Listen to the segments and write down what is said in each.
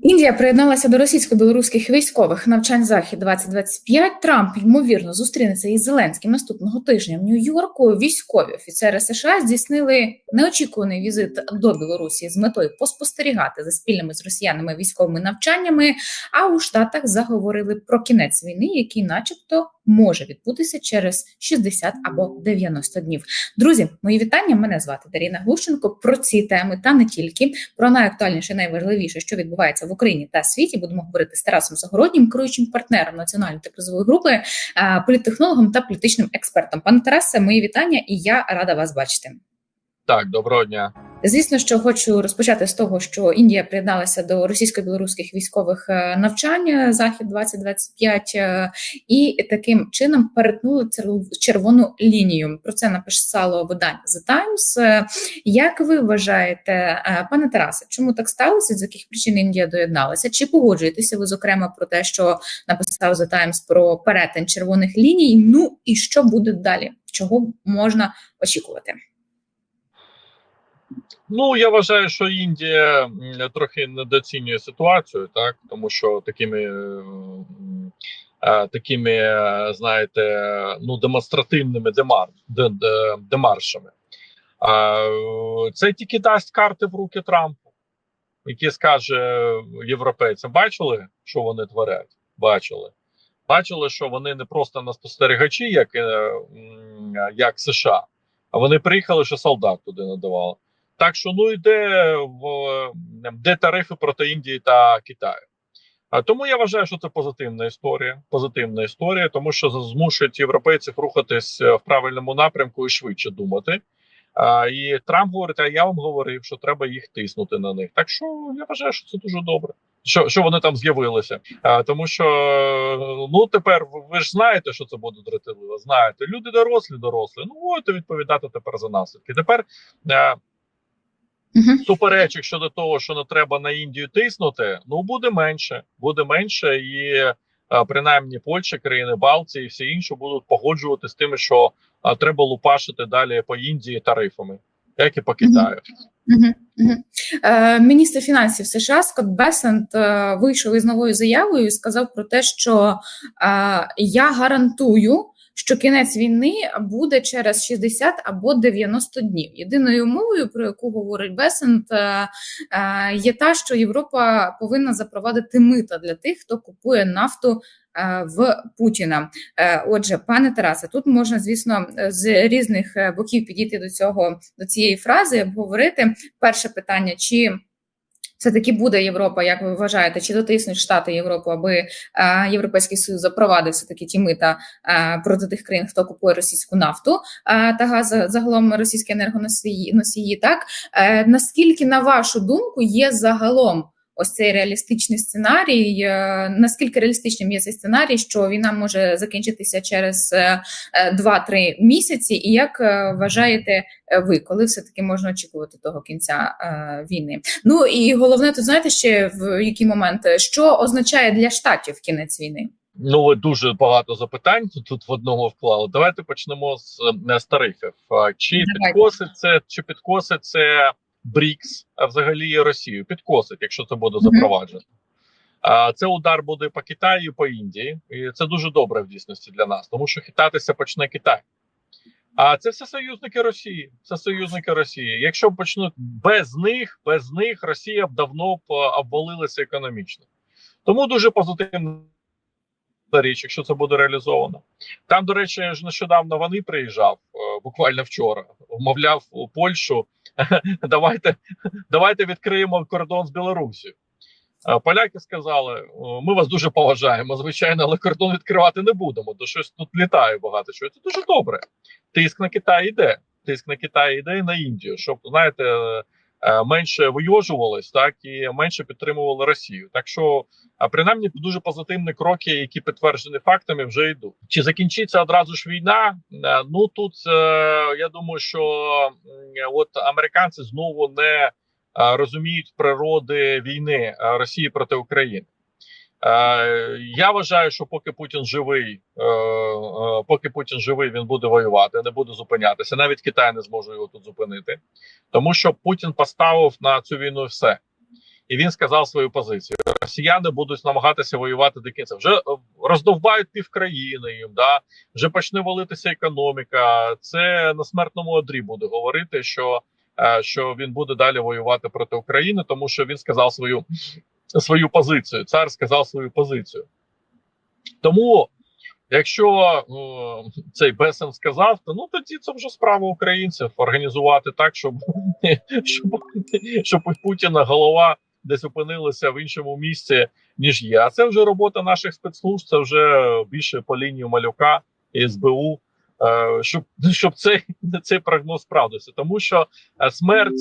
Індія приєдналася до російсько-білоруських військових навчань захід 2025 Трамп ймовірно зустрінеться із Зеленським наступного тижня в Нью-Йорку. Військові офіцери США здійснили неочікуваний візит до Білорусі з метою поспостерігати за спільними з росіянами військовими навчаннями. А у Штатах заговорили про кінець війни, який, начебто, може відбутися через 60 або 90 днів. Друзі, мої вітання. Мене звати Даріна Глущенко. Про ці теми та не тільки про найактуальніше, найважливіше, що відбувається в Україні та світі. Будемо говорити з Тарасом Загороднім, керуючим партнером національної та кризової групи, е, політтехнологом та політичним експертом. Пане Тарасе, мої вітання, і я рада вас бачити. Так, доброго дня. Звісно, що хочу розпочати з того, що Індія приєдналася до російсько-білоруських військових е, навчань захід 2025 е, і таким чином перетнули червону лінію. Про це написало видання The Times. Е, як ви вважаєте, пане Тарасе, чому так сталося? З яких причин Індія доєдналася? Чи погоджуєтеся ви зокрема про те, що написав The Times про перетин червоних ліній? Ну і що буде далі? Чого можна очікувати? Ну я вважаю, що Індія трохи недооцінює ситуацію, так тому що такими е, такими, знаєте, ну демонстративними демар, демаршами. Це тільки дасть карти в руки Трампу, який скаже європейцям: бачили, що вони творять? Бачили. Бачили, що вони не просто на спостерігачі, як е, як США, а вони приїхали, що солдат туди надавали. Так що ну йде в де тарифи проти Індії та Китаю. Тому я вважаю, що це позитивна історія. Позитивна історія, тому що змушують європейців рухатись е, в правильному напрямку і швидше думати. А, І Трамп говорить: а я вам говорив, що треба їх тиснути на них. Так що я вважаю, що це дуже добре. Що що вони там з'явилися? А, Тому що ну тепер ви ж знаєте, що це буде дратівливо. Знаєте, люди дорослі, дорослі. Ну будете відповідати тепер за наслідки. Тепер. А, Угу. Суперечок щодо того, що не треба на Індію тиснути, ну буде менше, буде менше, і принаймні Польща, країни Балтії і всі інші будуть погоджувати з тим, що а, треба лупашити далі по Індії тарифами, як і по Китаю. Угу. Угу. Е, Міністр фінансів США Скотт Бесент е, вийшов із новою заявою і сказав про те, що е, я гарантую що кінець війни буде через 60 або 90 днів. Єдиною умовою, про яку говорить Бесент, е, е, є та, що Європа повинна запровадити мита для тих, хто купує нафту. Е, в Путіна, отже, пане Тарасе, тут можна, звісно, з різних боків підійти до цього до цієї фрази, обговорити перше питання: чи все таки буде Європа, як ви вважаєте, чи дотиснуть Штати Європу, аби е, Європейський Союз запровадив все таки ті мита е, проти тих країн, хто купує російську нафту е, та газ загалом російські енергоносії носії, Так? Е, наскільки на вашу думку є загалом ось цей реалістичний сценарій. Е, наскільки реалістичним є цей сценарій, що війна може закінчитися через 2-3 е, місяці, і як е, вважаєте ви, коли все таки можна очікувати того кінця війни? Ну і головне, тут знаєте ще в який момент що означає для штатів кінець війни? Ну дуже багато запитань тут в одному вклали. Давайте почнемо з, з тарифів. Чи підкосить це, чи підкосить це БРІКС, а взагалі Росію підкосить, якщо це буде запроваджено. А це удар буде по Китаю, по Індії, і це дуже добре в дійсності для нас, тому що хитатися почне Китай. А це все союзники Росії. Це союзники Росії. Якщо почнуть без них, без них Росія б давно б обвалилася економічно. Тому дуже позитивна річ, якщо це буде реалізовано. Там, до речі, ж нещодавно вони приїжджав буквально вчора, вмовляв у Польщу. давайте давайте відкриємо кордон з Білорусі. Поляки сказали: ми вас дуже поважаємо, звичайно, але кордон відкривати не будемо. То щось тут літає багато чого. Це дуже добре. Тиск на Китай йде. Тиск на Китай йде і на Індію, щоб знаєте, Е, менше вийожувались, так і менше підтримували Росію. Так що, принаймні, дуже позитивні кроки, які підтверджені фактами, вже йдуть. Чи закінчиться одразу ж війна? Е, ну тут е, я думаю, що от американці знову не розуміють природи війни Росії проти України. Е, я вважаю, що поки Путін живий, е, е, поки Путін живий, він буде воювати, не буде зупинятися. Навіть Китай не зможе його тут зупинити, тому що Путін поставив на цю війну все. і він сказав свою позицію. Росіяни будуть намагатися воювати до кінця. Вже роздовбають півкраїни їм. Да вже почне валитися економіка. Це на смертному одрі буде говорити, що що він буде далі воювати проти України, тому що він сказав свою свою позицію. Цар сказав свою позицію. Тому, якщо о, цей Бесен сказав, то ну тоді це вже справа українців організувати так, щоб щоб, щоб Путіна голова десь опинилася в іншому місці, ніж є. А це вже робота наших спецслужб, це вже більше по лінії малюка і СБУ. Щоб щоб цей цей прогноз справдився, тому що смерть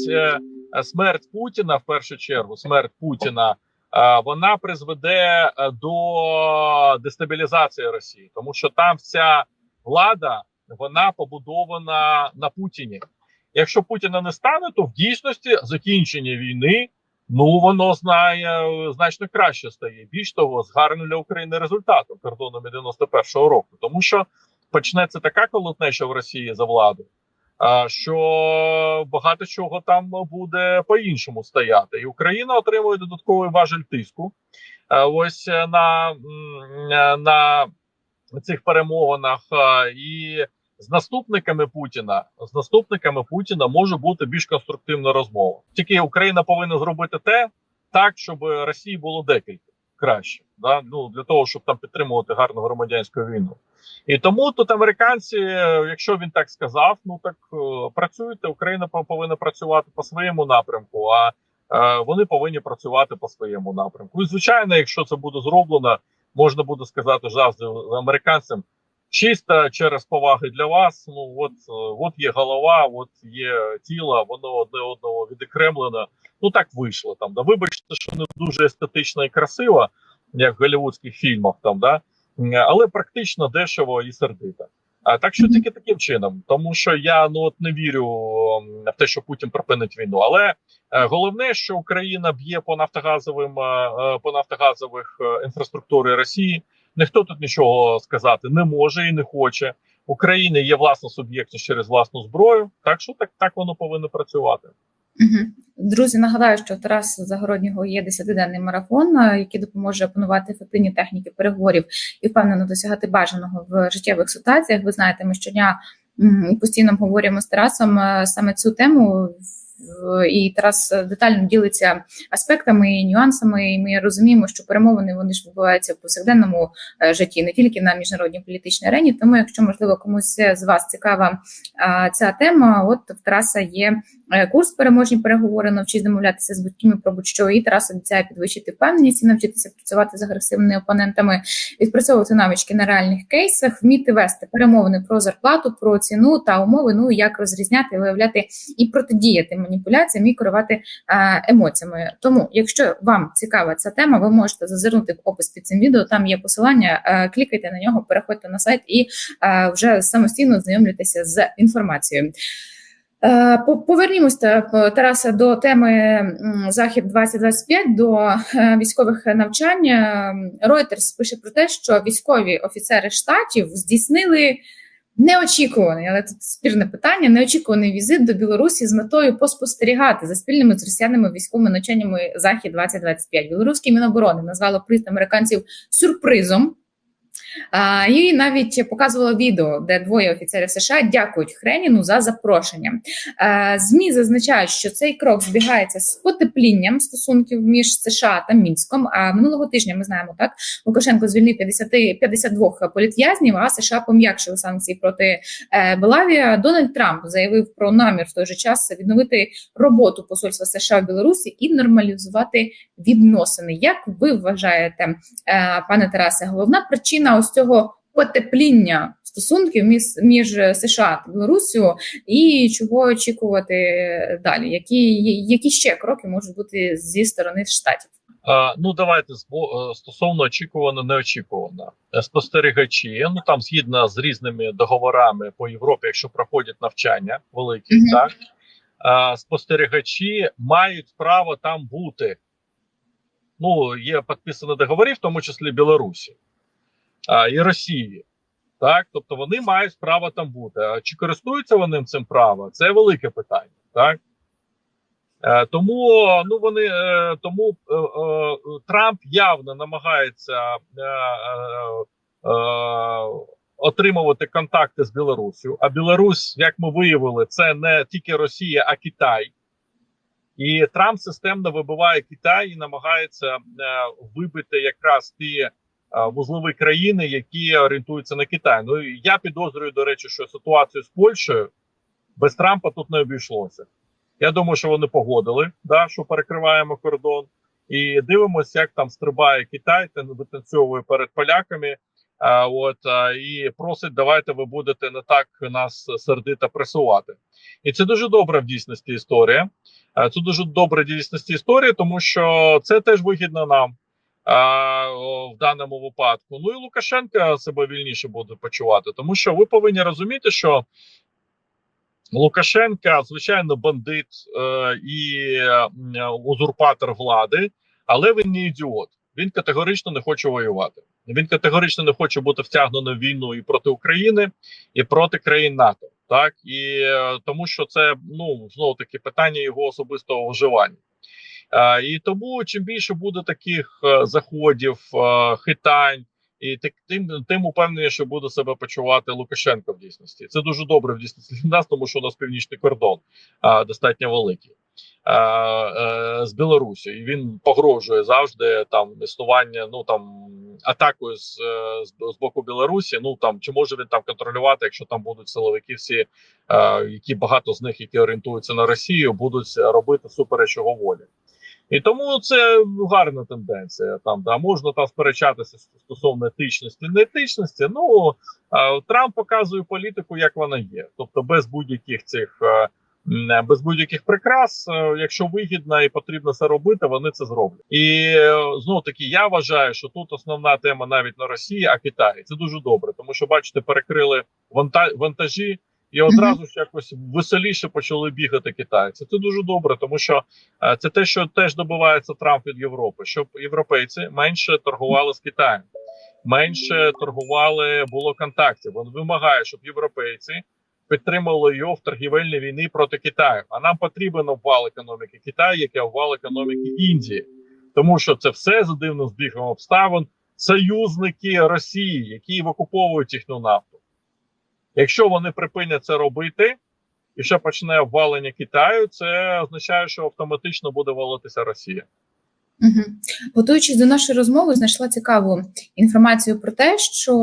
смерть Путіна в першу чергу, смерть Путіна вона призведе до дестабілізації Росії, тому що там вся влада вона побудована на Путіні. Якщо Путіна не стане, то в дійсності закінчення війни ну воно знає значно краще стає. Більш того, з гарним для України результатом кордонами 91-го року, тому що почнеться така колотнеча в Росії за владу що багато чого там буде по-іншому стояти, і Україна отримує додатковий важель тиску. Ось на, на цих перемовинах і з наступниками Путіна з наступниками Путіна може бути більш конструктивна розмова. Тільки Україна повинна зробити те так, щоб Росії було декілька краще, да ну для того, щоб там підтримувати гарну громадянську війну. І тому тут американці, якщо він так сказав, ну так е, працюйте. Україна повинна працювати по своєму напрямку, а е, вони повинні працювати по своєму напрямку. І звичайно, якщо це буде зроблено, можна буде сказати завжди американцям. Чисто через поваги для вас. Ну от е, от є голова, от є тіло, воно одне одного відокремлено. Ну так вийшло там. Да вибачте, що не дуже естетично і красиво, як в голівудських фільмах там, да але практично дешево і сердито. А так що тільки таким чином, тому що я ну от не вірю в те, що Путін припинить війну. Але е, головне, що Україна б'є по нафтогазовим е, по нафтогазових інфраструктури Росії. Ніхто тут нічого сказати не може і не хоче. України є власна суб'єктність через власну зброю. Так що так, так воно повинно працювати. Друзі, нагадаю, що Тарас Загороднього є десятиденний марафон, який допоможе опанувати ефективні техніки переговорів і впевнено досягати бажаного в життєвих ситуаціях. Ви знаєте, ми щодня постійно говоримо з Тарасом саме цю тему і Тарас детально ділиться аспектами і нюансами. І ми розуміємо, що перемовини вони ж відбуваються в повсякденному е, житті, не тільки на міжнародній політичній арені. Тому, якщо можливо комусь з вас цікава ця тема, от в Тараса є е, курс переможні переговори, навчись домовлятися з батьками про будь-що і Тарас обіцяє підвищити впевненість і навчитися працювати з агресивними опонентами, відпрацьовувати навички на реальних кейсах, вміти вести перемовини про зарплату, про ціну та умови. Ну як розрізняти, виявляти і протидіяти маніпуляціям і керувати е, емоціями. Тому, якщо вам цікава ця тема, ви можете зазирнути в опис під цим відео. Там є посилання, е, клікайте на нього, переходьте на сайт і е, вже самостійно знайомлюйтеся з інформацією. Повернімось Тараса до теми захід 2025 до військових навчань. Reuters пише про те, що військові офіцери штатів здійснили Неочікуваний, але тут спірне питання. Неочікуваний візит до Білорусі з метою поспостерігати за спільними з росіянами військовими навчаннями захід 2025 Білоруські міноборони назвало приїзд американців сюрпризом. І навіть показувала відео, де двоє офіцерів США дякують Хреніну за запрошення. Змі зазначають, що цей крок збігається з потеплінням стосунків між США та мінськом. А минулого тижня ми знаємо, так Лукашенко звільнив 50, 52 політв'язнів, а США пом'якшили санкції проти е, Белавія. Дональд Трамп заявив про намір в той же час відновити роботу посольства США в Білорусі і нормалізувати відносини. Як ви вважаєте, е, пане Тарасе, головна причина ось цього потепління стосунків між, між США та Білорусію і чого очікувати далі? Які які ще кроки можуть бути зі сторони штатів? А, ну давайте е, стосовно очікувано, неочікувано спостерігачі. Ну там згідно з різними договорами по Європі, якщо проходять навчання великі, mm -hmm. так а, спостерігачі мають право там бути. Ну є підписані договори, в тому числі Білорусі а, і Росії. Так, тобто вони мають право там бути. А чи користуються вони цим правом? Це велике питання. Так Е, тому ну вони е, тому е, е, Трамп явно намагається е, е, отримувати контакти з Білорусю. А Білорусь, як ми виявили, це не тільки Росія, а Китай. І Трамп системно вибиває Китай і намагається е, вибити якраз ті е, вузлові країни, які орієнтуються на Китай. Ну я підозрюю, до речі, що ситуацію з Польщею без Трампа тут не обійшлося. Я думаю, що вони погодили, да, що перекриваємо кордон, і дивимося, як там стрибає Китай, та витанцьовує перед поляками. А, от а, і просить, давайте ви будете не так нас сердито пресувати. І це дуже добра в дійсності історія. Це дуже добра дійсності історія, тому що це теж вигідно нам в даному випадку. Ну і Лукашенка себе вільніше буде почувати, тому що ви повинні розуміти, що Лукашенка, звичайно, бандит е, і е, узурпатор влади, але він не ідіот. Він категорично не хоче воювати. Він категорично не хоче бути втягнений в війну і проти України, і проти країн НАТО. Так і е, тому, що це ну знову таки питання його особистого виживання. Е, і тому чим більше буде таких е, заходів, е, хитань. І тим тим упевненіше буде себе почувати Лукашенко в дійсності. Це дуже добре в дійсності для нас, тому що у нас північний кордон достатньо великий з Білорусі. І він погрожує завжди там існування. Ну там атакою з, з з, боку Білорусі. Ну там чи може він там контролювати, якщо там будуть силовики, всі які багато з них, які орієнтуються на Росію, будуть робити супереч його волі. І тому це гарна тенденція. Там да можна там сперечатися стосовно етичності, не етичності. Ну Трамп показує політику, як вона є, тобто без будь-яких цих без будь-яких прикрас, якщо вигідно і потрібно це робити, вони це зроблять. І знову таки я вважаю, що тут основна тема навіть на Росії, а Китаї це дуже добре, тому що бачите, перекрили вантажі. І одразу ж якось веселіше почали бігати китайці. Це дуже добре, тому що е, це те, що теж добивається Трамп від Європи, щоб європейці менше торгували з Китаєм, менше торгували було контактів. Він вимагає, щоб європейці підтримували його в торгівельній війні проти Китаю. А нам потрібен обвал економіки Китаю, як і обвал економіки Індії, тому що це все за дивним збігом обставин. Союзники Росії, які окуповують їхню нафту. Якщо вони припинять це робити, і ще почне обвалення Китаю, це означає, що автоматично буде валитися Росія. Угу. Готуючись до нашої розмови, знайшла цікаву інформацію про те, що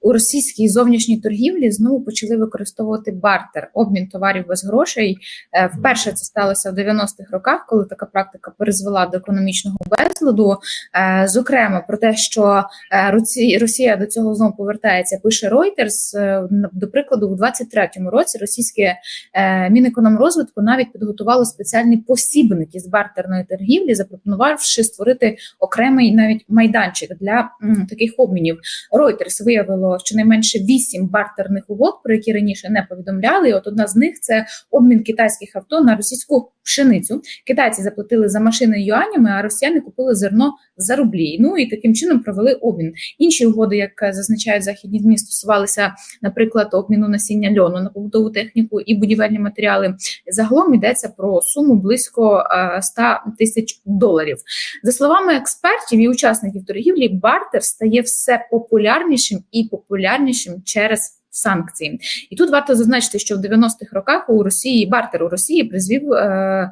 у російській зовнішній торгівлі знову почали використовувати бартер, обмін товарів без грошей. Е, вперше це сталося в 90-х роках, коли така практика призвела до економічного безладу. Е, зокрема, про те, що е, Росія до цього знову повертається, пише Reuters. До прикладу, у 23-му році російське мінекономрозвитку навіть підготувало спеціальний посібник із бартерної торгівлі, запропонувавши створити окремий навіть майданчик для таких обмінів. Reuters виявило щонайменше вісім бартерних угод, про які раніше не повідомляли. І От одна з них це обмін китайських авто на російську пшеницю. Китайці заплатили за машини юанями, а росіяни купили зерно за рублі. Ну і таким чином провели обмін. Інші угоди, як зазначають західні змі, стосувалися, наприклад, обміну насіння льону на побутову техніку і будівельні матеріали. Загалом йдеться про суму близько 100 тисяч доларів. За словами експертів і учасників торгівлі, бартер стає все популярнішим і популярнішим через санкції. І тут варто зазначити, що в 90-х роках у Росії бартер у Росії призвів е,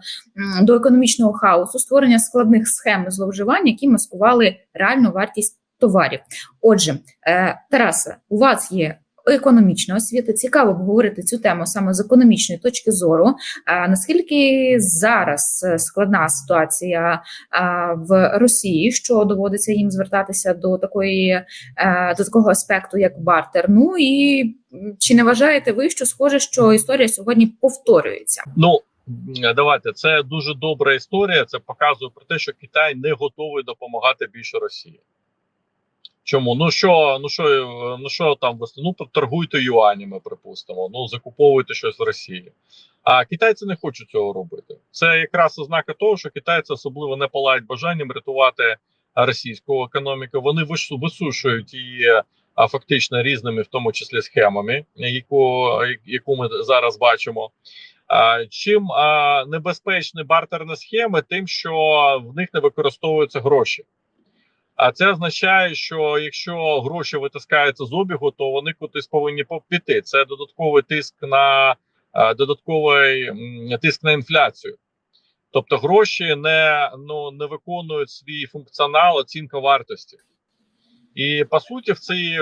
до економічного хаосу, створення складних схем зловживань, які маскували реальну вартість товарів. Отже, е, Тараса, у вас є економічна освіта. Цікаво обговорити цю тему саме з економічної точки зору. А наскільки зараз е, складна ситуація в Росії, що доводиться їм звертатися до такої е, до такого аспекту, як бартер? Ну і чи не вважаєте ви, що схоже, що історія сьогодні повторюється? Ну давайте це дуже добра історія. Це показує про те, що Китай не готовий допомагати більше Росії. Чому? Ну що, ну що, ну що там ну торгуйте юанями, припустимо, ну закуповуйте щось в Росії. А китайці не хочуть цього робити. Це якраз ознака того, що китайці особливо не палають бажанням рятувати російську економіку. Вони висушують її а фактично різними, в тому числі схемами, яку яку ми зараз бачимо. А, Чим небезпечні бартерні схеми, тим, що в них не використовуються гроші. А це означає, що якщо гроші витискаються з обігу, то вони кудись повинні піти. Це додатковий тиск на додатковий тиск на інфляцію. Тобто гроші не ну не виконують свій функціонал, оцінка вартості. І по суті, в цій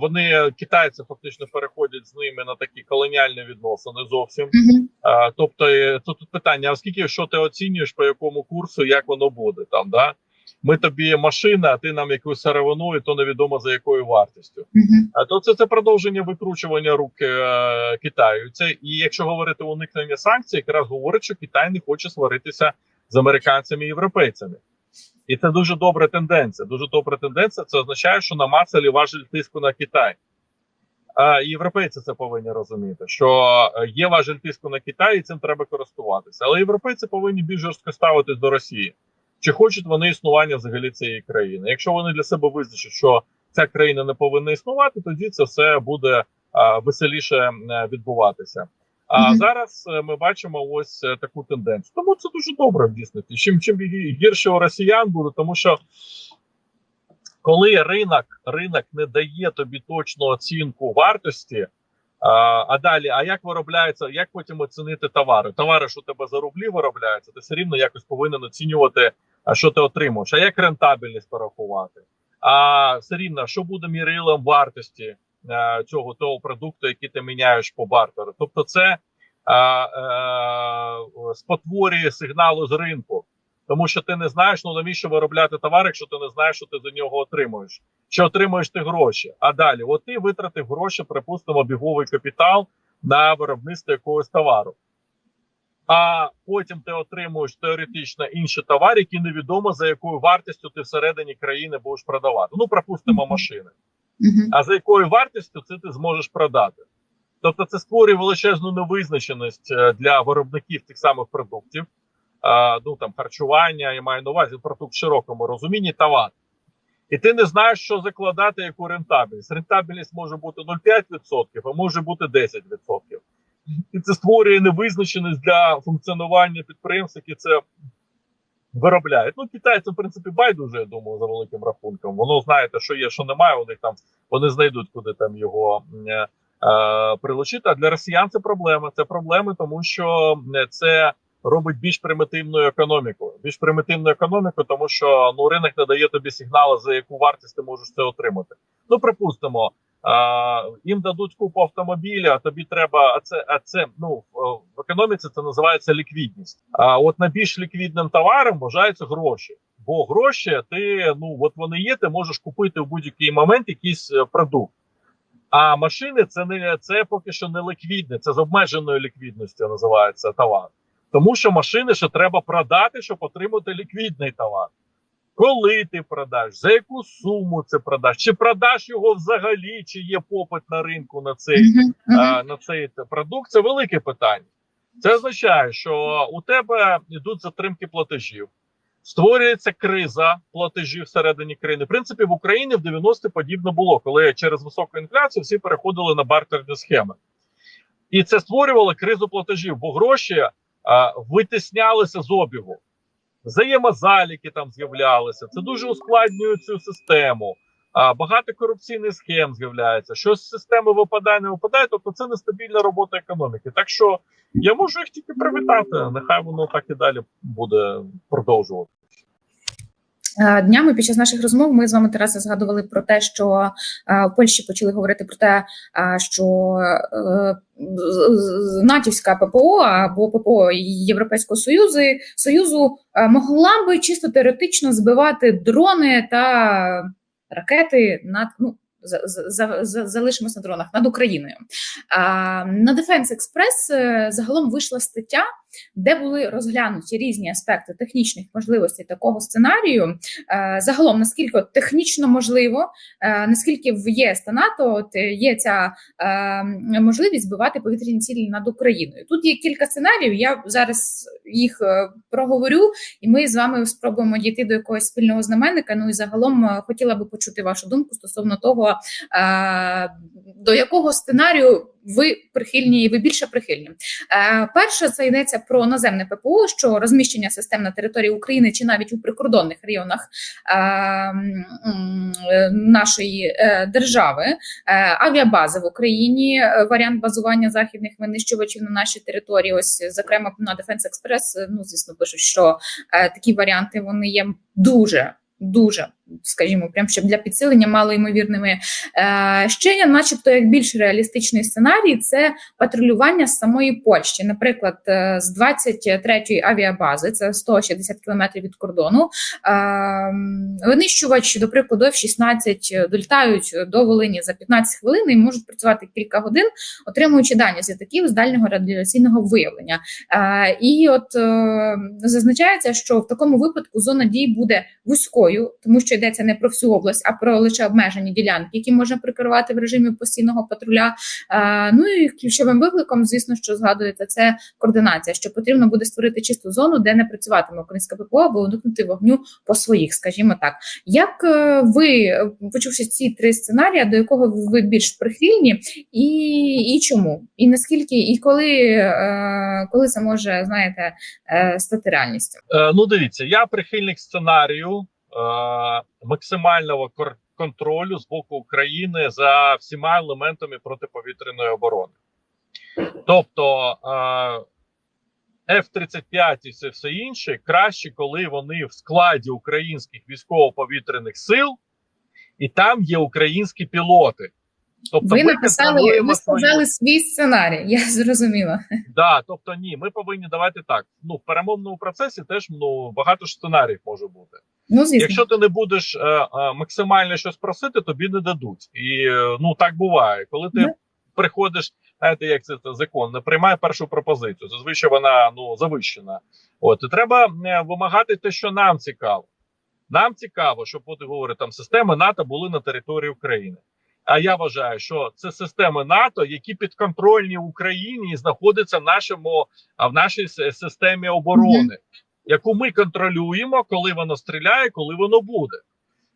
вони китайці фактично переходять з ними на такі колоніальні відносини зовсім. Mm -hmm. а, Тобто, тут питання: а скільки що ти оцінюєш, по якому курсу, як воно буде там? да? Ми тобі машина, а ти нам якусь сировину, і то невідомо за якою вартістю. Uh -huh. А то це це продовження викручування рук е, Китаю. Це і якщо говорити уникнення санкцій, якраз говорить, що Китай не хоче сваритися з американцями і європейцями. І це дуже добра тенденція. Дуже добра тенденція. Це означає, що намацали важель тиску на Китай. А європейці це повинні розуміти, що є важель тиску на Китай, і цим треба користуватися. Але європейці повинні більш жорстко ставитись до Росії. Чи хочуть вони існування взагалі цієї країни? Якщо вони для себе визначать, що ця країна не повинна існувати, тоді це все буде а, веселіше відбуватися. А mm -hmm. зараз ми бачимо ось таку тенденцію. Тому це дуже добре в дійсності. Чим чим гірше у росіян буде, тому що коли ринок ринок не дає тобі точну оцінку вартості, а а далі, а як виробляється, як потім оцінити товари? Товари, що у тебе за рублі виробляються, ти все рівно якось повинен оцінювати, що ти отримуєш. А як рентабельність порахувати? А все рівно, що буде мірилом вартості а, цього того продукту, який ти міняєш по бартеру? Тобто, це а, а, спотворює сигналу з ринку. Тому що ти не знаєш, ну навіщо виробляти товар, якщо ти не знаєш, що ти за нього отримуєш. Що отримуєш ти гроші? А далі, от ти витратив гроші, припустимо, біговий капітал на виробництво якогось товару. А потім ти отримуєш теоретично інший товар, який невідомо за якою вартістю ти всередині країни будеш продавати. Ну, припустимо, машини. А за якою вартістю це ти зможеш продати? Тобто, це створює величезну невизначеність для виробників тих самих продуктів ну там харчування, я маю на увазі продукт в широкому розумінні товар. І ти не знаєш, що закладати, яку рентабельність. Рентабельність може бути 0,5%, а може бути 10%. І це створює невизначеність для функціонування підприємств, які це виробляють. Ну, китайцям, в принципі, байдуже, я думаю, за великим рахунком. Воно знаєте, що є, що немає. Вони там вони знайдуть, куди там його е, е, прилучити. А для росіян це проблема. Це проблеми, тому що це робить більш примітивну економіку. Більш примітивну економіку, тому що ну ринок не дає тобі сигналу, за яку вартість ти можеш це отримати. Ну припустимо, їм дадуть купу автомобіля, а тобі треба. А це а це ну в економіці це називається ліквідність. А от найбільш ліквідним товаром вважаються гроші. Бо гроші ти ну от вони є, ти можеш купити в будь-який момент якийсь е, продукт. А машини це не це поки що не ліквідне, це з обмеженою ліквідністю називається товар. Тому що машини ще треба продати, щоб отримати ліквідний товар. Коли ти продаш, за яку суму це продаш? Чи продаш його взагалі, чи є попит на ринку на цей uh -huh. Uh -huh. А, на цей продукт? Це велике питання. Це означає, що у тебе йдуть затримки платежів, створюється криза платежів всередині країни. В принципі, в Україні в 90-ті подібно було, коли через високу інфляцію всі переходили на бартерні схеми. І це створювало кризу платежів, бо гроші витіснялися з обігу. Взаємозаліки там з'являлися. Це дуже ускладнює цю систему. А багато корупційних схем з'являється. Щось з системи випадає, не випадає, тобто це нестабільна робота економіки. Так що я можу їх тільки привітати. Нехай воно так і далі буде продовжувати. Е, днями під час наших розмов ми з вами Тараса згадували про те, що е, в Польщі почали говорити про те, е, що натівська ППО або ППО Європейського союзу союзу могла би чисто теоретично збивати дрони та ракети над ну за за залишимося на дронах над Україною. На Defense Express загалом вийшла стаття де були розглянуті різні аспекти технічних можливостей такого сценарію. Е, загалом, наскільки технічно можливо, е, наскільки в ЄС та НАТО от є ця е, можливість збивати повітряні цілі над Україною. Тут є кілька сценаріїв. Я зараз їх проговорю, і ми з вами спробуємо дійти до якогось спільного знаменника. Ну і загалом хотіла би почути вашу думку стосовно того, до якого сценарію ви прихильні, ви більше прихильні. Е, Перше, це йдеться про наземне ППО, що розміщення систем на території України чи навіть у прикордонних районах е, нашої е, держави, авіабази в Україні, варіант базування західних винищувачів на нашій території. Ось, зокрема, на Defense Express, е, ну звісно, пишуть, що такі варіанти вони є дуже. Дуже, скажімо, прям щоб для підсилення малоймовірними. Е, ще начебто, як більш реалістичний сценарій, це патрулювання з самої Польщі. Наприклад, е, з 23-ї авіабази, це 160 кілометрів від кордону. Е, винищувач, до прикладу, F-16 долітають до Волині за 15 хвилин і можуть працювати кілька годин, отримуючи дані з літаків з дальнього радіаційного виявлення. І от зазначається, що в такому випадку зона дій буде вузькою, тому що йдеться не про всю область, а про лише обмежені ділянки, які можна прикривати в режимі постійного патруля. Ну і ключовим викликом, звісно, що згадується, це координація, що потрібно буде створити чисту зону, де не працюватиме українська ППО, або уникнути вогню по своїх, скажімо так. Як е, ви, почувши ці три сценарії, до якого ви більш прихильні, і, і чому? І наскільки, і коли, е, коли це може, знаєте, е, стати реальністю? Ну, дивіться, я прихильник сценарію максимального контролю з боку України за всіма елементами протиповітряної оборони. Тобто е, F-35 і все, все інше краще, коли вони в складі українських військово-повітряних сил, і там є українські пілоти. Тобто ви написали, ви сказали свій сценарій, я зрозуміла. Да, тобто ні, ми повинні давати так. Ну, в перемовному процесі теж ну багато ж сценаріїв може бути. Ну, звісно. Якщо ти не будеш е, е, максимально щось просити, тобі не дадуть. І е, ну так буває. Коли ти Да. приходиш, знаєте, як це, це закон, не приймає першу пропозицію. Зазвичай вона ну завищена. От і треба е, вимагати те, що нам цікаво. Нам цікаво, щоб от говорить, там системи НАТО були на території України. А я вважаю, що це системи НАТО, які підконтрольні Україні і знаходяться в нашому в нашій системі оборони, яку ми контролюємо, коли воно стріляє, коли воно буде.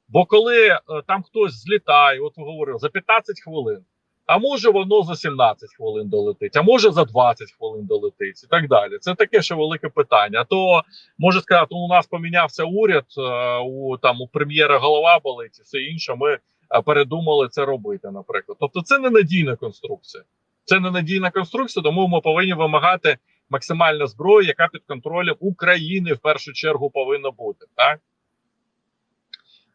Бо коли е, там хтось злітає, от ви говорили, за 15 хвилин, а може воно за 17 хвилин долетить, а може за 20 хвилин долетить і так далі. Це таке ще велике питання. А то може сказати, «Ну, у нас помінявся уряд, е, у там у прем'єра голова болить і все інше. Ми передумали це робити, наприклад. Тобто, це ненадійна конструкція. Це ненадійна конструкція, тому ми повинні вимагати максимальну зброю, яка під контролем України в першу чергу повинна бути. Так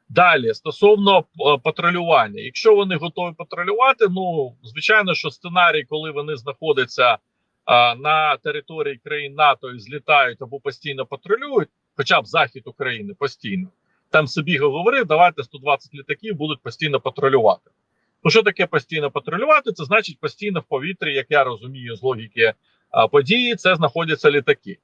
далі стосовно е, патрулювання, якщо вони готові патрулювати, ну звичайно, що сценарій, коли вони знаходяться а, на території країн НАТО і злітають або постійно патрулюють, хоча б захід України постійно. Там собі говорив, давайте 120 літаків будуть постійно патрулювати. Ну, що таке постійно патрулювати? Це значить постійно в повітрі, як я розумію, з логіки а, події, це знаходяться літаки.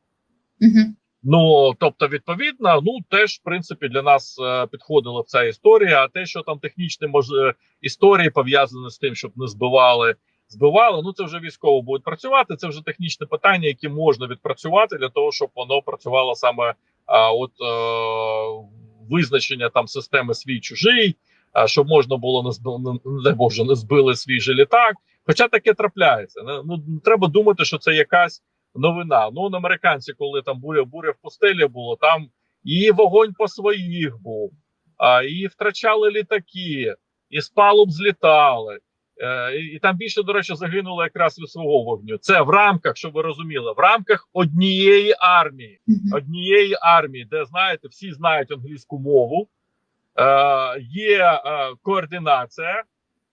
Угу. Ну тобто, відповідно, ну теж в принципі для нас е, підходила ця історія. А те, що там технічні мож... е, історії пов'язані з тим, щоб не збивали, збивали. Ну це вже військово буде працювати. Це вже технічне питання, які можна відпрацювати для того, щоб воно працювало саме а, от е, визначення там системи свій чужий, щоб можна було не збили, не Боже, не збили свій же літак. Хоча таке трапляється. Ну треба думати, що це якась новина. Ну, на американці, коли там буря буря в пустелі було, там і вогонь по своїх був, а, і втрачали літаки, і з палуб злітали. Е, і, там більше, до речі, загинуло якраз від свого вогню. Це в рамках, щоб ви розуміли, в рамках однієї армії, однієї армії, де знаєте, всі знають англійську мову, е, є е, координація.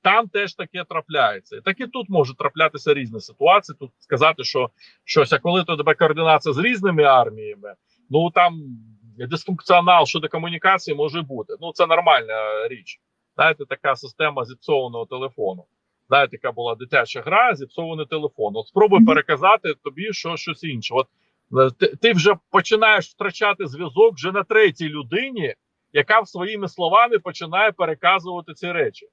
Там теж таке трапляється. І так і тут може траплятися різні ситуації. Тут сказати, що щось, а коли то тебе координація з різними арміями, ну там дисфункціонал щодо комунікації може бути. Ну це нормальна річ. Знаєте, така система зіпсованого телефону. Знаєте, яка була дитяча гра, зіпсований телефон. От спробуй переказати тобі що, щось інше. От е, ти, ти вже починаєш втрачати зв'язок вже на третій людині, яка своїми словами починає переказувати ці речі.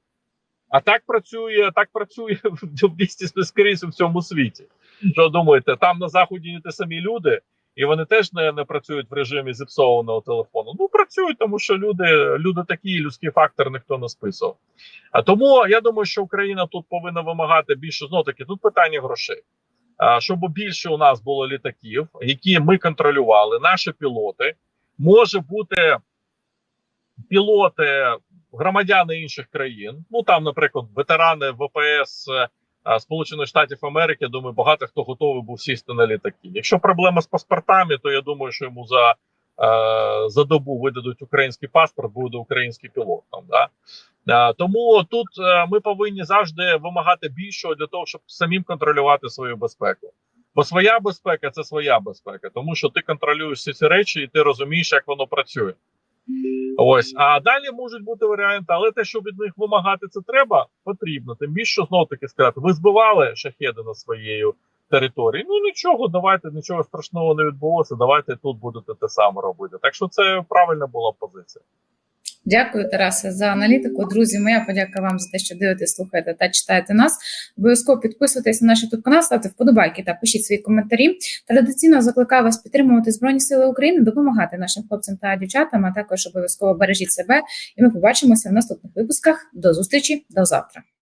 А так працює, так працює в 200 скрізь у всьому світі. Що думаєте, там на заході не ті самі люди, і вони теж не, не працюють в режимі зіпсованого телефону. Ну працюють, тому що люди люди такі, людський фактор ніхто не списував. А тому я думаю, що Україна тут повинна вимагати більше знову таки. Тут питання грошей. А, щоб більше у нас було літаків, які ми контролювали, наші пілоти може бути пілоти, громадяни інших країн. Ну там, наприклад, ветерани ВПС Сполучених Штатів Америки. Думаю, багато хто готовий був сісти на літаки. Якщо проблема з паспортами, то я думаю, що йому за е, за добу видадуть український паспорт, буде український пілот. Там, да? Е, тому тут ми повинні завжди вимагати більшого для того, щоб самим контролювати свою безпеку. Бо своя безпека це своя безпека, тому що ти контролюєш всі ці речі, і ти розумієш, як воно працює. Ось, а далі можуть бути варіанти, але те, що від них вимагати це треба, потрібно. Тим більше знову таки сказати, ви збивали шахеди на своєю території. Ну нічого, давайте нічого страшного не відбулося. Давайте тут будете те саме робити. Так що це правильна була позиція. Дякую, Тарасе, за аналітику. Друзі, моя подяка вам за те, що дивитесь, слухаєте та читаєте нас. Обов'язково підписуйтесь на наш YouTube канал, ставте вподобайки та пишіть свої коментарі. Традиційно закликаю вас підтримувати Збройні Сили України, допомагати нашим хлопцям та дівчатам, а також обов'язково бережіть себе. І ми побачимося в наступних випусках. До зустрічі, до завтра.